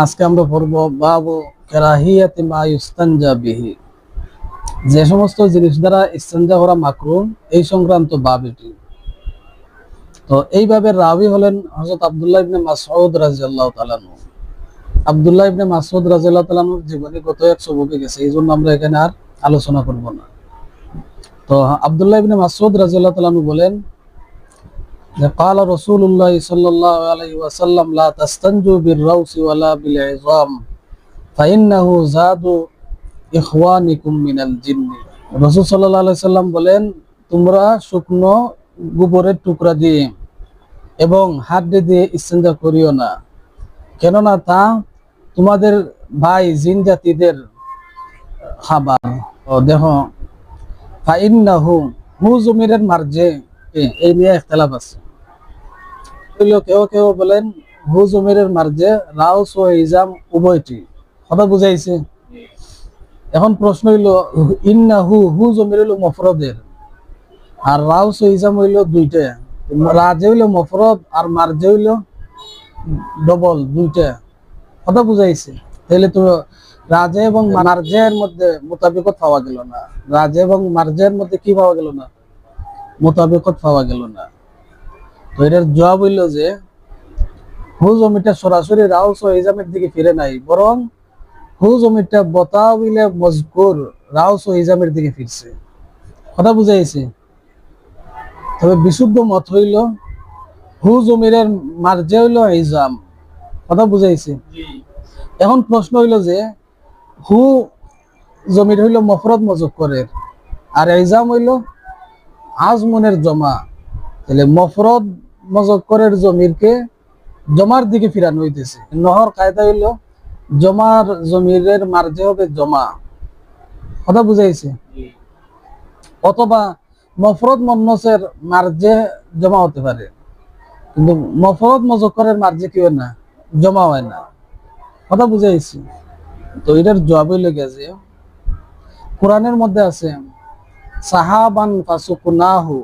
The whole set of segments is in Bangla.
আজকে আমরা পড়ব বাবু কেরাহিয়াতি মা ইস্তানজা বিহি। যে সমস্ত জিনিস দ্বারা ইস্তানজা করা মাকরুম এই সংক্রান্ত বাব এটি। তো এইভাবে রাবি হলেন হযরত আব্দুল্লাহ ইবনে মাসউদ রাদিয়াল্লাহু তাআলা আব্দুল্লাহ ইবনে মাসউদ রাদিয়াল্লাহু তাআলা জীবনী গত এক সবকে গেছে, এই জন্য আমরা এখানে আর আলোচনা করব না। তো আব্দুল্লাহ ইবনে মাসউদ রাদিয়াল্লাহু তাআলা বলেন قال رسول الله صلى الله عليه وسلم لا تستنجوا بالروس ولا بالعظام فإنه زاد إخوانكم من الجن রসুল সাল্লাল্লাহু আলাইহি সাল্লাম বলেন তোমরা শুকনো গোবরের টুকরা দিয়ে এবং হাড্ডি দিয়ে ইস্তেঞ্জা করিও না কেননা তা তোমাদের ভাই জিন জাতিদের খাবার ও দেখো ফাইন্নাহু হু জমিরের মার্জে এ- এই নিয়ে ইখতিলাফ আছে হইলো কেউ কেউ বলেন হু জমিরের মার্জে রাউস ও ইজাম উভয়টি। কথা বুঝাইছে? এখন প্রশ্ন হইল, ইন্না হু হু জমির হইল মফরদের, আর রাউস ও ইজাম হইল দুইটা। রাজে হইল মফরদ, আর মার্জে হইল ডবল, দুইটা। কথা বুঝাইছে? তাহলে তো রাজে এবং মার্জের মধ্যে মোতাবিকত পাওয়া গেল না। রাজে এবং মার্জের মধ্যে কি পাওয়া গেল না? মোতাবেকত পাওয়া গেল না। তো এটার জবাব হইল যে হু জমিটা সরাসরি রাউস ও ইজামের দিকে ফিরে নাই বরং হু জমিটা বতাবিলে মজকুর রাউস ও ইজামের দিকে ফিরছে। কথা বুঝাইছে তবে বিশুদ্ধ মত হইল হু জমিরের মার্জে হইল ইজাম কথা বুঝাইছে এখন প্রশ্ন হইল যে হু জমির হইল মফরত মজক্করের আর ইজাম হইল আজমনের জমা। তাহলে মফরদ মজক্করের জমিরকে জমার দিকে ফিরানো হইতেছে। নহর কায়দা হইল, জমার জমিরের মার্জে হবে জমা। কথা বুঝাইছে? অথবা মফরদ মন্নসের মার্জে জমা হতে পারে। কিন্তু মফরদ মজক্করের মার্জে কি হয় না, জমা হয় না। কথা বুঝাইছি? তো এটার জবাব হইলে গেছে কোরআনের মধ্যে আছে, সাহাবান ফাসুকুনাহু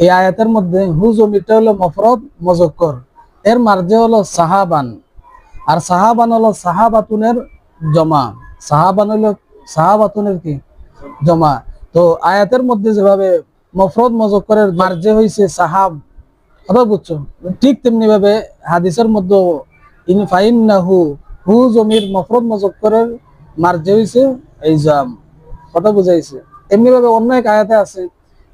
এই আয়াতের মধ্যে হু জমিটা হলো মফরদ, মজক্কর। এর মার্জে হলো সাহাবান। আর সাহাবান হলো সাহাবাতুনের জমা। সাহাবান হলো, সাহাবাতুনের কি? জমা। তো আয়াতের মধ্যে যেভাবে মফরদ, মজক্করের মার্জে হইছে সাহাব কথা বুঝছ? ঠিক তেমনি ভাবে হাদিসের মধ্যে ইন ফাইন্নাহু হু হু জমির মফরদ, মজক্করের মার্জে হইছে এই জাম। কথা বুঝাইছে। এমনি ভাবে অন্য এক আয়াতে আছে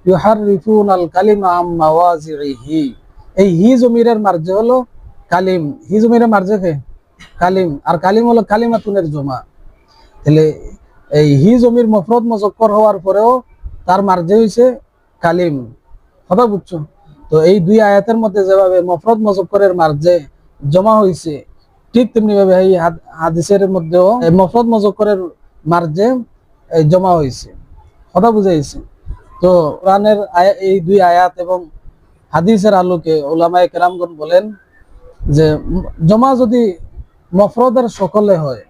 ইউহারিফুন আল কালিমা আম মাওয়াজিহি এই হি জমিরের মার্জে হলো কালিম। হি জমিরের মার্জে কে? কালিম। আর কালিম হলো কালিমাতুনের জমা। তাহলে এই হি জমির মফরদ মজক্কর হওয়ার পরেও তার মার্জে হইছে কালিম। কথা বুঝছ? তো এই দুই আয়াতের মধ্যে যেভাবে মফরদ মজক্করের মার্জে জমা হইছে, ঠিক তেমনি ভাবে এই হাদ- হাদিসের মধ্যেও মফরদ মজক্করের মার্জে জমা হয়েছে কথা বুঝাইছে? তো কোরআনের এই দুই আয়াত এবং হাদিসের আলোকে ওলামায়ে কেরামগণ বলেন যে জমা যদি মফরদের সকলে হয়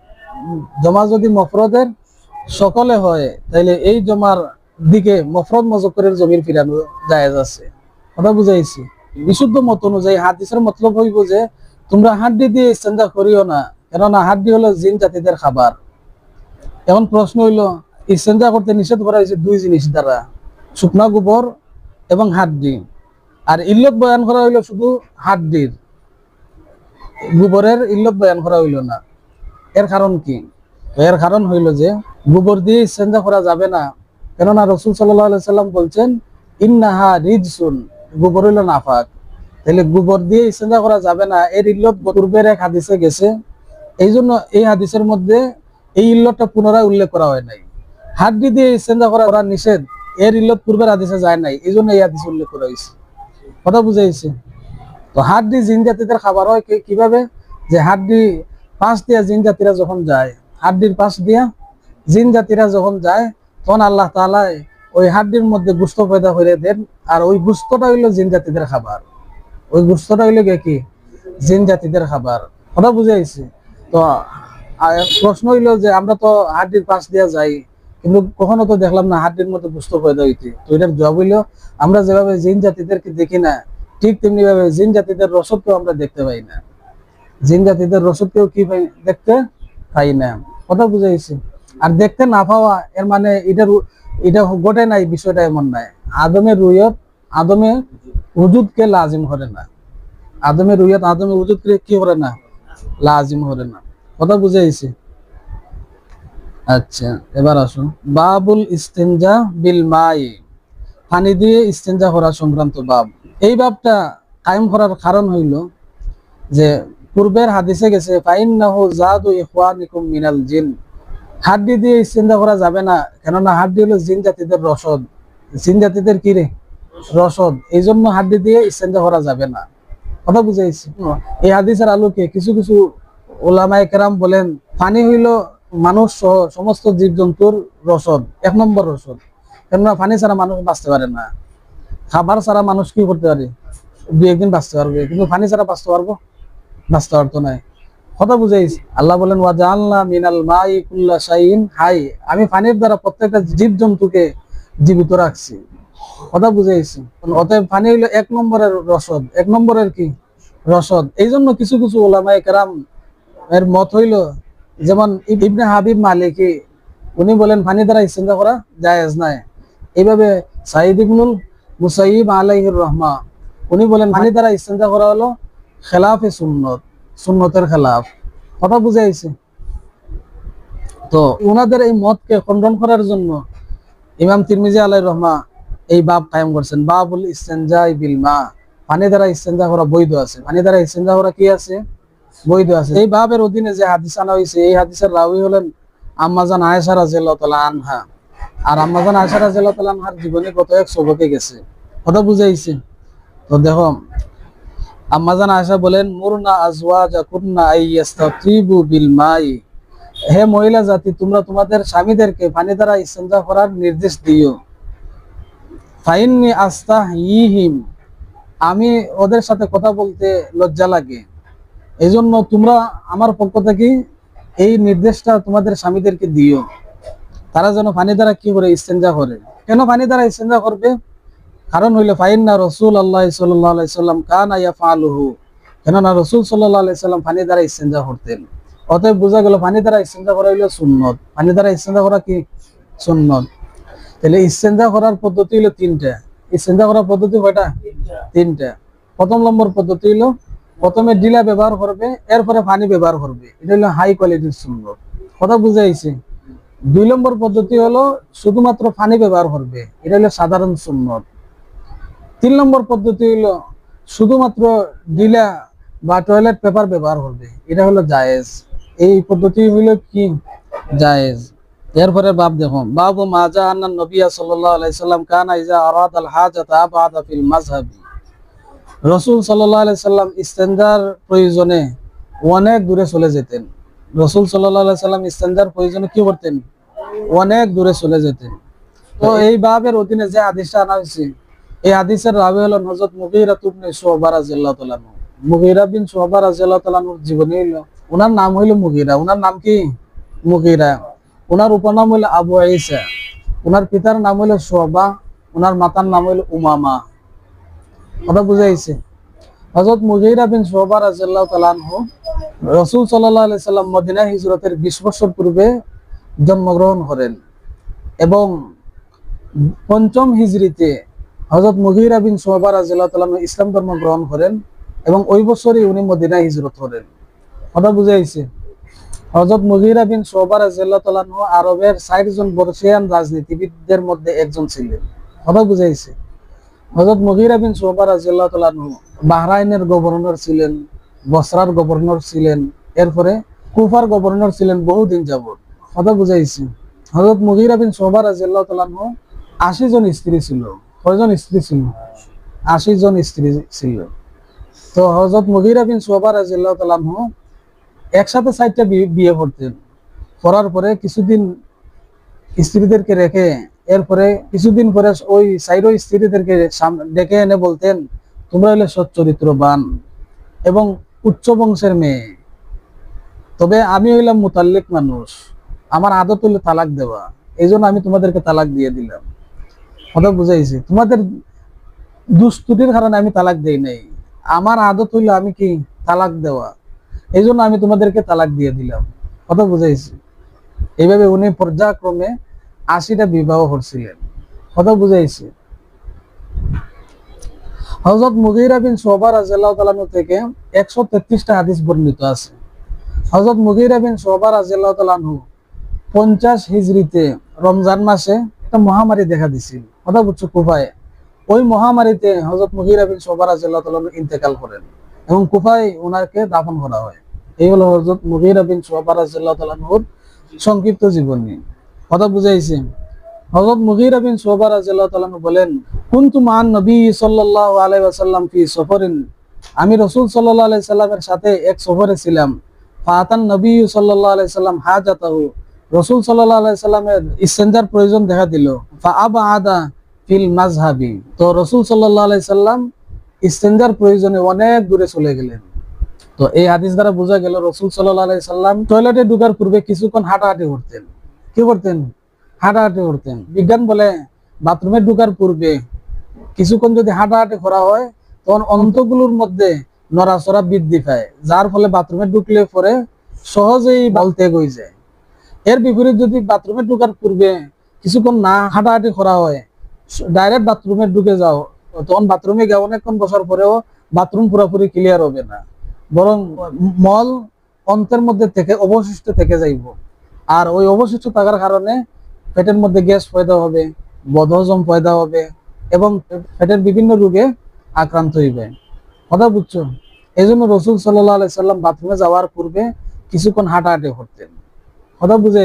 জমা যদি মফরদের সকলে হয় তাহলে এই জমার দিকে মফরদ মজক্করের জমির ফিরানো জায়েজ আছে। কথা বুঝাইছি? বিশুদ্ধ মত অনুযায়ী হাদিসের মতলব হইব যে, তোমরা হাড্ডি দিয়ে ইস্তেঞ্জা করিও না, কেননা হাড্ডি হলো জিন জাতিদের খাবার। এখন প্রশ্ন হইল, ইস্তেঞ্জা করতে নিষেধ করা হয়েছে দুই জিনিস দ্বারা। শুকনা গোবর এবং হাত হাড্ডি। আর ইল্লত বয়ান করা হইল শুধু হাত হাড্ডির। গোবরের ইল্লত বয়ান করা হইল না। এর কারণ কি? এর কারণ হইল যে গোবর দিয়ে ইস্তেঞ্জা করা যাবে না। কেননা রসুল সাল্লাম বলছেন, ইন্নাহা রিজসুন গোবর হইল নাফাক। তাহলে গোবর দিয়ে ইস্তেঞ্জা করা যাবে না, এর ইল্লত পূর্বের এক হাদিসে গেছে। এই জন্য এই হাদিসের মধ্যে এই ইল্লতটা পুনরায় উল্লেখ করা হয় নাই। হাড্ডি দিয়ে ইস্তেঞ্জা করা নিষেধ। এর ইল্লত পূর্বের হাদিসে যায় নাই এই জন্য এই হাদিস উল্লেখ করা হয়েছে কথা বুঝাইছে তো হাত হাড্ডি জিন জাতিদের খাবার হয় কীভাবে? যে হাত হাড্ডি পাশ দিয়া জিন জাতিরা যখন যায়, হাড্ডির পাশ দিয়া জিন জাতিরা যখন যায়, তখন আল্লাহ তাআলা ওই হাড্ডির মধ্যে গুস্ত পয়দা করে দেন, আর ওই গুস্তটা হইল জিন জাতিদের খাবার। ওই গুস্তটা হইল কি? জিন জাতিদের খাবার। কথা বুঝাইছে তো প্রশ্ন হইল যে আমরা তো হাড্ডির পাশ দিয়া যাই কিন্তু কখনো তো দেখলাম না, হাড্ডির মধ্যে গুস্ত পয়দা হইতে তো এটার আমরা যেভাবে জিন জাতিদেরকে দেখি না, ঠিক তেমনি ভাবে জিন জাতিদের রসদকেও আমরা দেখতে পাই না। জিন জাতিদের রসদ কেউ কি দেখতে পাই না? কথা বুঝাইছি আর দেখতে না পাওয়া, এর মানে এটার এটা ঘটে নাই, বিষয়টা এমন নাই আদমের রুয়ত আদমে উজুদকে লাজিম করে না। আদমের রুয়ত আদমের উজুদকে কি করে না? লাজিম করে না। কথা বুঝাইছি আচ্ছা এবার আসুন বাবুল ইস্তেঞ্জা বিল মাই। পানি দিয়ে ইস্তেঞ্জা করা সংক্রান্ত বাব। এই বাবটা কায়েম করার কারণ হইল যে, পূর্বের হাদিসে গেছে, ফাইন্নাহু জাদু ইখওয়ানিকুম মিনাল জিন। হাড্ডি দিয়ে ইস্তেঞ্জা করা যাবে না, কেননা হাড্ডি হলো জিন জাতিদের রসদ। জিন জাতিদের কি রে? রসদ। এই জন্য হাড্ডি দিয়ে ইস্তেঞ্জা করা যাবে না। কথা বুঝাইছি। এই হাদিসের আলোকে কিছু কিছু ওলামায়ে কেরাম বলেন, পানি হইল মানুষ সহ সমস্ত জীবজন্তুর রসদ, এক নম্বর রসদ। কেননা পানি ছাড়া মানুষ বাঁচতে পারে না। খাবার ছাড়া মানুষ কি করতে পারে? দু একদিন বাঁচতে পারবে। কিন্তু পানি ছাড়া বাঁচতে পারব? বাঁচতে পারতো না। কথা বুঝাইস আল্লাহ বলেন ওয়া জাআলনা মিনাল মাই কুল্লা শাইইন। হাই, আমি পানির দ্বারা প্রত্যেকটা জীবজন্তুকে জীবিত রাখছি। কথা বুঝাইছি অতএব পানি হইল এক নম্বরের রসদ। এক নম্বরের কি? রসদ। এই জন্য কিছু কিছু ওলামায়ে কেরাম এর মত হইল যেমন ইব- ইবনে হাবিব মালিকি, উনি বলেন পানি দ্বারা ইস্তেঞ্জা করা জায়েজ নাই এইভাবে সাইদ ইবনুল মুসাইব আলাইহির রহমা, উনি বলেন পানি দ্বারা ইস্তেঞ্জা করা হলো খেলাফে সুন্নত, সুন্নতের খেলাফ। কথা বুঝাইছে তো ওনাদের এই মতকে খণ্ডন করার জন্য ইমাম তিরমিজি আলাই রহমা এই বাব কায়েম করছেন। বাবুল ইস্তেঞ্জাই বিল মা। পানি দ্বারা ইস্তেঞ্জা করা বৈধ আছে। পানি দ্বারা ইস্তেঞ্জা করা কি আছে? বৈধ আছে। এই বাবের অধীনে যে হাদিস আনা হয়েছে এই হাদিসের রাবি হলেন আম্মাজান আয়েশা রাদিয়াল্লাহু তাআলা আনহা। আর আম্মাজান আয়েশা রাদিয়াল্লাহু তাআলা আনহার জীবনে কত এক সবকে গেছে। কথা বুঝাইছে। তো দেখো আম্মাজান আয়েশা বলেন মুরনা আজওয়াজা কুন্না আইয়াস্তাতিবু বিল মাই হে মহিলা জাতি তোমরা তোমাদের স্বামীদেরকে পানি দ্বারা ইস্তেঞ্জা করার নির্দেশ দিও। ফাইন্নি আস্তাহিহিম। আমি ওদের সাথে কথা বলতে লজ্জা লাগে। এই জন্য তোমরা আমার পক্ষ থেকে এই নির্দেশটা তোমাদের স্বামীদেরকে দিও। তারা যেন পানি দ্বারা কি করে ইস্তেঞ্জা করে। কেন পানি দ্বারা ইস্তেঞ্জা করবে? কারণ হইলে, ফাইন্না রসুল আল্লাহ সাল্লাম কান আইয়া ফালুহু কেননা রসুল সাল্লাহ সাল্লাম পানি দ্বারা ইস্তেঞ্জা করতেন। অতএব বোঝা গেল, পানি দ্বারা ইস্তেঞ্জা করা হইল সুন্নত। পানি দ্বারা ইস্তেঞ্জা করা কি? সুন্নত। তাহলে ইস্তেঞ্জা করার পদ্ধতি হলো তিনটা। ইস্তেঞ্জা করার পদ্ধতি কয়টা? তিনটা। প্রথম নম্বর পদ্ধতি হলো প্রথমে ডিলা ব্যবহার করবে, এরপরে পানি ব্যবহার করবে। এটা হলো হাই কোয়ালিটির সুন্নত কথা বুঝাইছে। দুই নম্বর পদ্ধতি হলো শুধুমাত্র পানি ব্যবহার করবে। এটা হলো সাধারণ সুন্নত তিন নম্বর পদ্ধতি হলো শুধুমাত্র ডিলা বা টয়লেট পেপার ব্যবহার করবে। এটা হলো জায়েজ। এই পদ্ধতি হইল কি? জায়েজ। এরপরে বাপ দেখো, বাবু মাজা আন্না নবিয়া সাল্লাল্লাহু আলাইহি সাল্লাম কানা ইজা আরাদ আল ফিল মাযহাবি। রসুল সাল্লাল্লাহু আলাইহি সাল্লাম ইস্তেনজার প্রয়োজনে অনেক দূরে চলে যেতেন। রসুল আলাইহি সাল্লাম ইস্তেনজার প্রয়োজনে কি করতেন? অনেক দূরে চলে যেতেন। তো এই বাবের অধীনে যে হাদিসটা আনা হয়েছে, এই হাদিসের রাবি হলো হযরত মুগীরা ইবনে শুবা রাদিয়াল্লাহু তাআলা আনহু। মুগীরা বিন শুবা রাদিয়াল্লাহু তাআলা আনহুর জীবনী হইল ওনার নাম হইল মুগীরা। ওনার নাম কি? মুগীরা। ওনার উপনাম হইল আবু ঈসা। ওনার পিতার নাম হইল শুবা ওনার মাতার নাম হইল উমামা। কথা বুঝাইছে হযরত মুগীরা বিন শুবা রাদিয়াল্লাহু তাআলা আনহু, রাসূল সাল্লাম মদিনা হিজরতের 20 বছর পূর্বে জন্মগ্রহণ করেন এবং পঞ্চম হিজরিতে হযরত মুগীরা বিন শুবা রাদিয়াল্লাহু তাআলা আনহু ইসলাম ধর্ম গ্রহণ করেন এবং ওই বছরই উনি মদিনা হিজরত করেন। কথা বুঝাইছে হযরত মুগীরা বিন শুবা রাদিয়াল্লাহু তাআলা আনহু আরবের 60 জন বর্ষিয়ান রাজনীতিবিদদের মধ্যে একজন ছিলেন। কথা বুঝাইছে হযরত মুগীরা বিন শুবা রাদিয়াল্লাহু তাআলা আনহু বাহরাইনের গভর্নর ছিলেন, বসরার গভর্নর ছিলেন, এরপরে কুফার গভর্নর ছিলেন বহুদিন যাবত কথা বুঝাইছে হযরত মুগীরা বিন শুবা রাদিয়াল্লাহু তাআলা আনহু 80 জন স্ত্রী ছিল, কয়জন স্ত্রী ছিল? 80 জন স্ত্রী ছিল। তো হযরত মুগীরা বিন শুবা রাদিয়াল্লাহু তাআলা আনহু একসাথে বিয়ে- বিয়ে করতেন। করার পরে কিছুদিন স্ত্রীদেরকে রেখে এরপরে কিছুদিন পরে ওই সাইরো স্ত্রীদেরকে ডেকে এনে বলতেন, তোমরা হলে সৎ চরিত্রবান এবং উচ্চ বংশের মেয়ে। তবে আমি হইলাম মুতাল্লিক মানুষ। আমার আদত হইল তালাক দেওয়া। এই আমি তোমাদেরকে তালাক দিয়ে দিলাম। কথা বুঝাইছি। তোমাদের দুস্তুটির কারণে আমি তালাক দেই নাই। আমার আদত হইল আমি কি তালাক দেওয়া? এই আমি তোমাদেরকে তালাক দিয়ে দিলাম। কথা বুঝাইছি। এইভাবে উনি পর্যায়ক্রমে আশিটা বিবাহ করছিলেন কথা বুঝাইছি। হজরত মুগিরা বিন সোহবা রাজিয়াল্লাহু থেকে একশো তেত্রিশটা হাদিস বর্ণিত আছে। হজরত মুগিরা বিন সোহবা রাজিয়াল্লাহু পঞ্চাশ হিজরিতে রমজান মাসে একটা মহামারী দেখা দিছিল। কথা বুঝছ কুফায়? ওই মহামারীতে হজরত মুগিরা বিন সোহবা রাজিয়াল্লাহু ইন্তেকাল করেন এবং কুফায় ওনাকে দাফন করা হয়। এই হলো হজরত মুগিরা বিন সোহবা রাজিয়াল্লাহু সংক্ষিপ্ত জীবনী। কথা বুঝাইছে। হযরত মুগীরা বিন রাদিয়াল্লাহু তাআলা বলেন, কুনতু মান নবী সাল্লাল্লাহু আলাইহি সফরিন? আমি রাসূল সাল্লামের সাথে এক সফরে ছিলাম। ফাতান নবী সাল্লাম সাল্লামের প্রয়োজন দেখা দিল। ফা আবাদা ফিল মাযহাবি। তো রাসূল সাল্লাল্লাহু আলাইহি সাল্লাম প্রয়োজনে অনেক দূরে চলে গেলেন। তো এই হাদিস দ্বারা বোঝা গেল, রসুল সাল্লাল্লাহু আলাইহি সাল্লাম টয়লেটে ঢোকার পূর্বে কিছুক্ষণ হাঁটাহাঁটি করতেন। কি করতেন? হাঁটাহাঁটি করতেন। বিজ্ঞান বলে বাথরুমে ঢোকার পূর্বে কিছুক্ষণ যদি হাঁটাহাঁটি করা হয়, তখন অন্তগুলোর মধ্যে নড়াচড়া বৃদ্ধি পায়, যার ফলে বাথরুমে ঢুকলে পরে সহজেই বলতে হয়ে যায়। এর বিপরীত যদি বাথরুমে ঢোকার পূর্বে কিছুক্ষণ না হাঁটাহাঁটি করা হয়, ডাইরেক্ট বাথরুমে ঢুকে যাও, তখন বাথরুমে গিয়ে অনেকক্ষণ বসার পরেও বাথরুম পুরোপুরি ক্লিয়ার হবে না। বরং মল অন্তের মধ্যে থেকে অবশিষ্ট থেকে যাইব। আর ওই অবশিষ্ট থাকার কারণে পেটের মধ্যে গ্যাস পয়দা হবে বদহজম পয়দা হবে এবং পেটের বিভিন্ন রোগে আক্রান্ত হইবে। কথা বুঝছ? এই জন্য রসুল সাল্লাহ সাল্লাম বাথরুমে যাওয়ার পূর্বে কিছুক্ষণ হাঁটাহাঁটি করতেন। কথা বুঝে